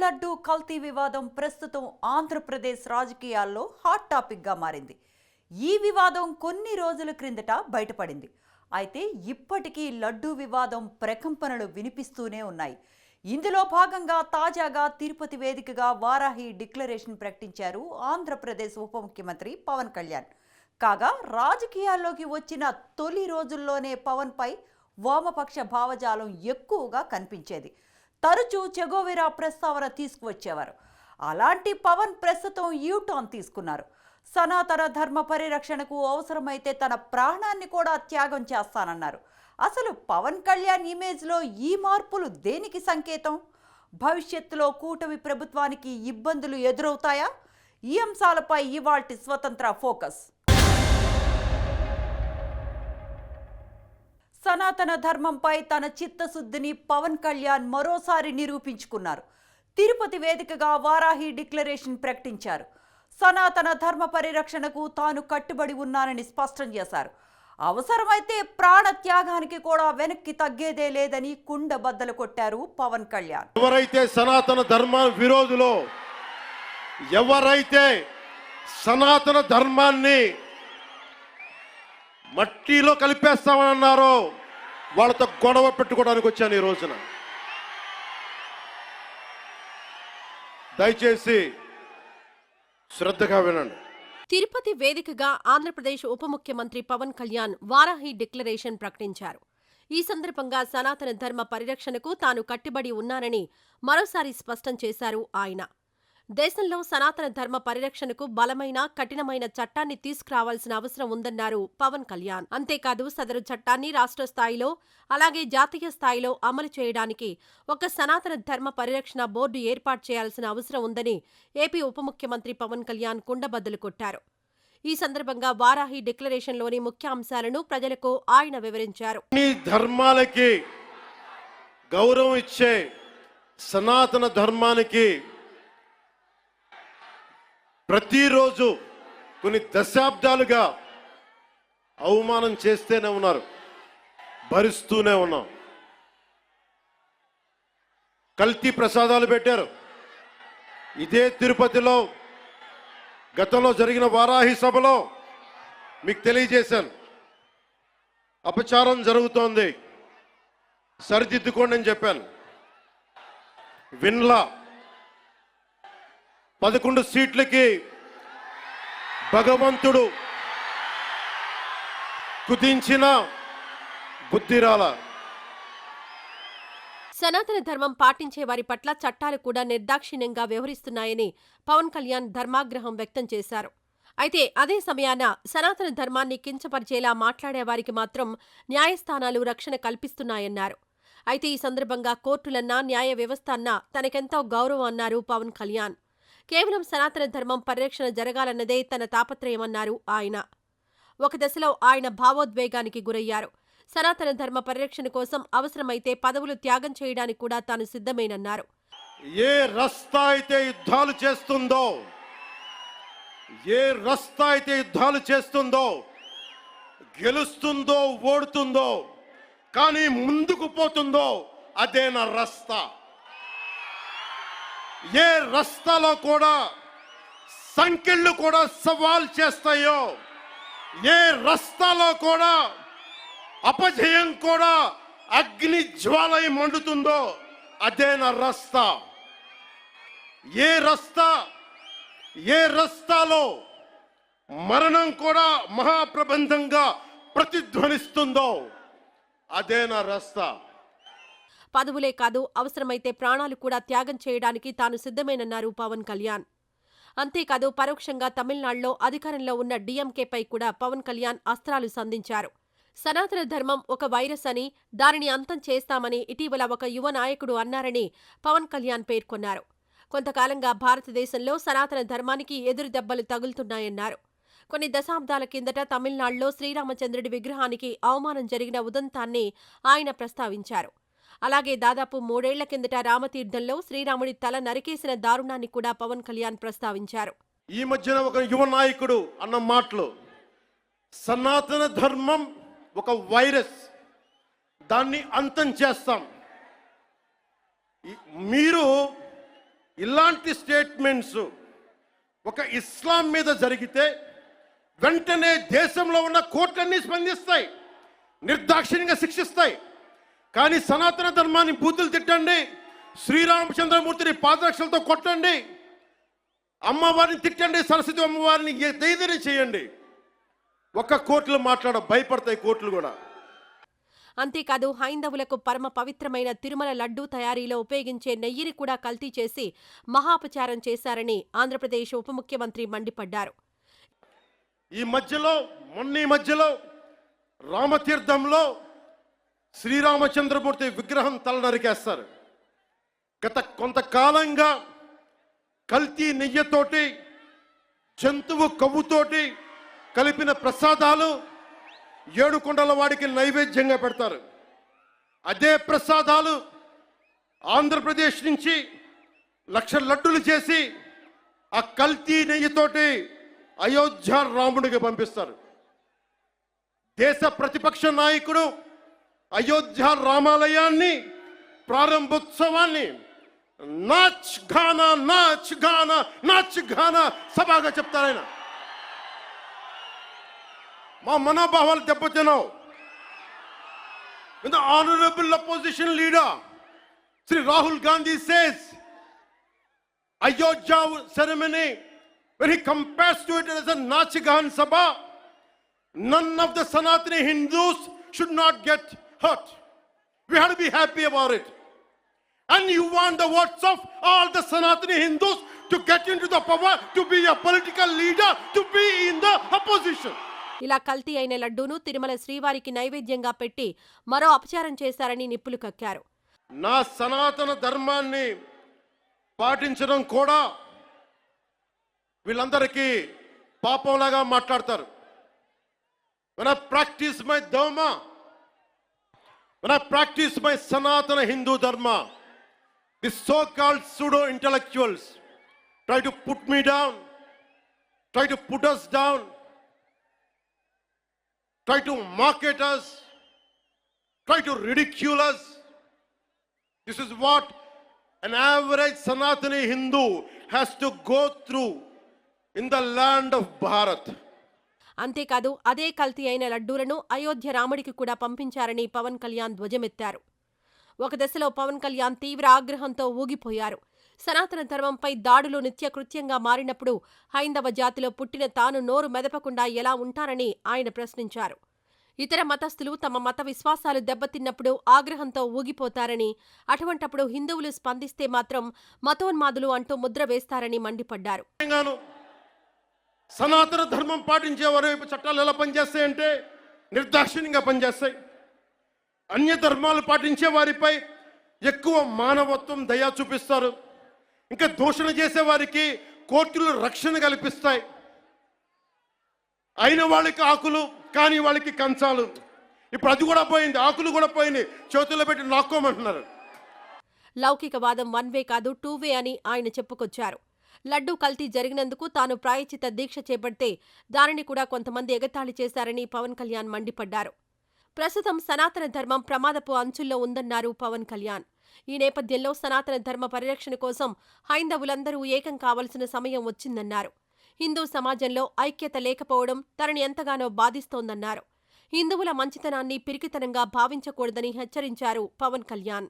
లడ్డు కల్తీ వివాదం ప్రస్తుతం ఆంధ్రప్రదేశ్ రాజకీయాల్లో హాట్ టాపిక్గా మారింది. ఈ వివాదం కొన్ని రోజుల క్రిందట బయటపడింది. అయితే ఇప్పటికీ లడ్డూ వివాదం ప్రకంపనలు వినిపిస్తూనే ఉన్నాయి. ఇందులో భాగంగా తాజాగా తిరుపతి వేదికగా వారాహి డిక్లరేషన్ ప్రకటించారు ఆంధ్రప్రదేశ్ ఉప ముఖ్యమంత్రి పవన్ కళ్యాణ్. కాగా రాజకీయాల్లోకి వచ్చిన తొలి రోజుల్లోనే పవన్పై వామపక్ష భావజాలం ఎక్కువగా కనిపించేది. తరచూ చెగోవేరా ప్రస్తావన తీసుకువచ్చేవారు. అలాంటి పవన్ ప్రస్తుతం యూటాన్ తీసుకున్నారు. సనాతన ధర్మ పరిరక్షణకు అవసరమైతే తన ప్రాణాన్ని కూడా త్యాగం చేస్తానన్నారు. అసలు పవన్ కళ్యాణ్ ఇమేజ్లో ఈ మార్పులు దేనికి సంకేతం? భవిష్యత్తులో కూటమి ప్రభుత్వానికి ఇబ్బందులు ఎదురవుతాయా? ఈ అంశాలపై ఇవాల్టి స్వతంత్ర ఫోకస్. సనాతన ధర్మంపై తన చిత్తశుద్ధిని పవన్ కళ్యాణ్ మరోసారి నిరూపించుకున్నారు. తిరుపతి వేదికగా వారాహి డిక్లరేషన్ ప్రకటించారు. సనాతన ధర్మ పరిరక్షణకు తాను కట్టుబడి ఉన్నానని స్పష్టం చేశారు. అవసరమైతే ప్రాణ త్యాగానికి కూడా వెనక్కి తగ్గేదే లేదని కుండ బద్దలు కొట్టారు పవన్ కళ్యాణ్. ఎవరైతే సనాతన ధర్మ విరోధులో ఎవరైతే సనాతన ధర్మాన్ని మట్టిలో కలిపేస్తామని అన్నారో వాళ్ళతో గొడవ పెట్టుకోవడానికి వచ్చాను ఈ రోజున. దయచేసి శ్రద్ధగా వినండి. తిరుపతి వేదికగా ఆంధ్రప్రదేశ్ ఉప ముఖ్యమంత్రి పవన్ కళ్యాణ్ వారాహి డిక్లరేషన్ ప్రకటించారు. ఈ సందర్భంగా సనాతన ధర్మ పరిరక్షణకు తాను కట్టుబడి ఉన్నానని మరోసారి స్పష్టం చేశారు ఆయన. దేశంలో సనాతన ధర్మ పరిరక్షణకు బలమైన కఠినమైన చట్టాన్ని తీసుకురావాల్సిన అవసరం ఉందన్నారు పవన్ కళ్యాణ్. అంతేకాదు సదరు చట్టాన్ని రాష్ట్ర స్థాయిలో అలాగే జాతీయ స్థాయిలో అమలు చేయడానికి ఒక సనాతన ధర్మ పరిరక్షణ బోర్డు ఏర్పాటు చేయాల్సిన అవసరం ఉందని ఏపీ ఉప ముఖ్యమంత్రి పవన్ కళ్యాణ్ కుండబద్దలు కొట్టారు. ఈ సందర్భంగా వారాహి డిక్లరేషన్లోని ముఖ్య అంశాలను ప్రజలకు ఆయన వివరించారు. ధర్మాలకి గౌరవం ఇచ్చే సనాతన ధర్మానికి ప్రతిరోజు కొన్ని దశాబ్దాలుగా అవమానం చేస్తూనే ఉన్నారు భరిస్తూనే ఉన్నాం. కల్తీ ప్రసాదాలు పెట్టారు. ఇదే తిరుపతిలో గతంలో జరిగిన వారాహి సభలో మీకు తెలియజేశాను. అపచారం జరుగుతోంది. సరిదిద్దుకోండి అని చెప్పాను. విన్లా పదకొండు సీట్లకి భగవంతుడు కుదించిన బుద్ధిరాల. సనాతన ధర్మం పాటించే వారి పట్ల చట్టాలు కూడా నిర్దాక్షిణ్యంగా వ్యవహరిస్తున్నాయని పవన్ కళ్యాణ్ ధర్మాగ్రహం వ్యక్తం చేశారు. అయితే అదే సమయాన సనాతన ధర్మాన్ని కించపరిచేలా మాట్లాడే వారికి మాత్రం న్యాయస్థానాలు రక్షణ కల్పిస్తున్నాయన్నారు. అయితే ఈ సందర్భంగా కోర్టులన్నా న్యాయ వ్యవస్థ అన్నా తనకెంతో గౌరవం అన్నారు పవన్ కళ్యాణ్. కేవలం సనాతన ధర్మం పరిరక్షణ జరగాలన్నదే తన తాపత్రయమన్నారు ఆయన. ఒక దశలో ఆయన భావోద్వేగానికి గురయ్యారు. సనాతన ధర్మ పరిరక్షణ కోసం అవసరమైతే పదవులు త్యాగం చేయడానికి కూడా తాను సిద్ధమేనన్నారు. ఏ రస్తా అయితే యుద్ధాలు చేస్తుందో ఏ రస్తా అయితే యుద్ధాలు చేస్తుందో గెలుస్తుందో ఓడుతుందో కానీ ముందుకు పోతుందో అదే నా రస్తా. ఏ రస్తాలో కూడా సంఖ్యలు కూడా సవాల్ చేస్తాయో ఏ రస్తాలో కూడా అపజయం కూడా అగ్ని జ్వాలయం మండుతుందో అదే నా రస్తా. ఏ రస్తా ఏ రస్తాలో మరణం కూడా మహాప్రబంధంగా ప్రతిధ్వనిస్తుందో అదే నా రస్తా. పదవులే కాదు అవసరమైతే ప్రాణాలు కూడా త్యాగం చేయడానికి తాను సిద్ధమేనన్నారు పవన్ కళ్యాణ్. అంతేకాదు పరోక్షంగా తమిళనాడులో అధికారంలో ఉన్న డీఎంకేపై కూడా పవన్ కళ్యాణ్ అస్త్రాలు సంధించారు. సనాతన ధర్మం ఒక వైరస్ అని దానిని అంతం చేస్తామని ఇటీవల ఒక యువ నాయకుడు అన్నారని పవన్ కళ్యాణ్ పేర్కొన్నారు. కొంతకాలంగా భారతదేశంలో సనాతన ధర్మానికి ఎదురు దెబ్బలు తగులుతున్నాయన్నారు. కొన్ని దశాబ్దాల కిందట తమిళనాడులో శ్రీరామచంద్రుడి విగ్రహానికి అవమానం జరిగిన ఉదంతాన్ని ఆయన ప్రస్తావించారు. అలాగే దాదాపు మూడేళ్ళ కిందట రామతీర్థంలో శ్రీరాముడి తల నరికేసిన దారుణాన్ని కూడా పవన్ కళ్యాణ్ ప్రస్తావించారు. ఈ మధ్యన ఒక యువ నాయకుడు అన్న మాటలు సనాతన ధర్మం ఒక వైరస్ దాన్ని అంతం చేస్తాం. మీరు ఇలాంటి స్టేట్మెంట్స్ ఒక ఇస్లాం మీద జరిగితే వెంటనే దేశంలో ఉన్న కోర్టులన్నీ స్పందిస్తాయి నిర్దాక్షిణ్యంగా శిక్షిస్తాయి. కానీ సనాతన ధర్మాన్ని బూతులు తిట్టండి. శ్రీరామచంద్రమూర్తిని పాదరక్షలతో కొట్టండి. అమ్మవారిని తిట్టండి సరస్వతి అమ్మవారిని ఏదైనా చేయండి? ఒక్క కోర్టులు మాట్లాడ భయపడతాయి కోర్టులు కూడా. అంతేకాదు హైందవులకు పరమ పవిత్రమైన తిరుమల లడ్డూ తయారీలో ఉపయోగించే నెయ్యిని కూడా కల్తీ చేసి మహాపచారం చేశారని ఆంధ్రప్రదేశ్ ఉప ముఖ్యమంత్రి మండిపడ్డారు. ఈ మధ్యలో మొన్న మధ్యలో రామతీర్థంలో శ్రీరామచంద్రమూర్తి విగ్రహం తల నరికేస్తారు గత కొంతకాలంగా కల్తీ నెయ్యతోటి జంతువు కొవ్వుతోటి కలిపిన ప్రసాదాలు ఏడుకొండల వాడికి నైవేద్యంగా పెడతారు. అదే ప్రసాదాలు ఆంధ్రప్రదేశ్ నుంచి లక్ష లడ్డులు చేసి ఆ కల్తీ నెయ్యితోటి అయోధ్య రాముడికి పంపిస్తారు. దేశ ప్రతిపక్ష నాయకుడు Ayodhya రామాలయాన్ని ప్రారంభోత్సవాన్ని notch Ghana notch Ghana notch Ghana సభగా చెప్తారు ఆయన మా మనోభావాలు దెబ్బతిన్నావు When the honorable opposition leader, Sri Rahul Gandhi says, Ayodhya ceremony, when he compares to it as a Nachigan Sabha, none of the Sanatani Hindus should not get hurt. We have to be happy about it. And you want the votes of all the Sanatani Hindus to get into the power, to be a political leader, to be in the opposition. ఇలా కల్తీ అయిన లడ్డూను తిరుమల శ్రీవారికి నైవేద్యంగా పెట్టి మరో అపచారం చేశారని నిప్పులు కక్కారు నా సనాతన ధర్మాన్ని పాటించడం కూడా వీళ్ళందరికీ పాపంలాగా మాట్లాడతారు practice my dharma, when I practice my Sanatana Hindu dharma, the so-called pseudo-intellectuals try to put me down, try to put us down, try to market us, try to ridicule us. This is what an average Sanatani Hindu has to go through in the land of Bharat. అంతేకాదు అదే కల్తీ అయిన లడ్డూలను అయోధ్య రాముడికి కూడా పంపించారని పవన్ కళ్యాణ్ ధ్వజమెత్తారు. ఒక దశలో పవన్ కళ్యాణ్ తీవ్ర ఆగ్రహంతో ఊగిపోయారు. సనాతన ధర్మంపై దాడులు నిత్యకృత్యంగా మారినప్పుడు హైందవ జాతిలో పుట్టిన తాను నోరు మెదపకుండా ఎలా ఉంటారని ఆయన ప్రశ్నించారు. ఇతర మతస్థులు తమ మత విశ్వాసాలు దెబ్బతిన్నప్పుడు ఆగ్రహంతో ఊగిపోతారని అటువంటప్పుడు హిందువులు స్పందిస్తే మాత్రం మతోన్మాదులు అంటూ ముద్ర వేస్తారని మండిపడ్డారు. సనాతన ధర్మం పాటించే వారి వైపు చట్టాలు ఎలా పనిచేస్తాయంటే నిర్దాక్షిణ్యంగా పనిచేస్తాయి. అన్య ధర్మాలు పాటించే వారిపై ఎక్కువ మానవత్వం దయా చూపిస్తారు. ఇంకా దూషణ చేసే వారికి కోర్టులు రక్షణ కల్పిస్తాయి. అయిన వాళ్ళకి ఆకులు కాని వాళ్ళకి కంచాలు. ఇప్పుడు అది కూడా పోయింది ఆకులు కూడా పోయింది చేతుల్లో పెట్టి నాక్కోమంటున్నారు. లౌకికవాదం వన్ వే కాదు టూ వే అని ఆయన చెప్పుకొచ్చారు. లడ్డూ కల్తీ జరిగినందుకు తాను ప్రాయచిత దీక్ష చేపడితే దానిని కూడా కొంతమంది ఎగతాళి చేశారని పవన్ కళ్యాణ్ మండిపడ్డారు. ప్రస్తుతం సనాతన ధర్మం ప్రమాదపు అంచుల్లో ఉందన్నారు పవన్ కళ్యాణ్. ఈ నేపథ్యంలో సనాతన ధర్మ పరిరక్షణ కోసం హైందవులందరూ ఏకం కావలసిన సమయం వచ్చిందన్నారు. హిందూ సమాజంలో ఐక్యత లేకపోవడం తనని ఎంతగానో బాధిస్తోందన్నారు. హిందువుల మంచితనాన్ని పిరికితనంగా భావించకూడదని హెచ్చరించారు పవన్ కళ్యాణ్.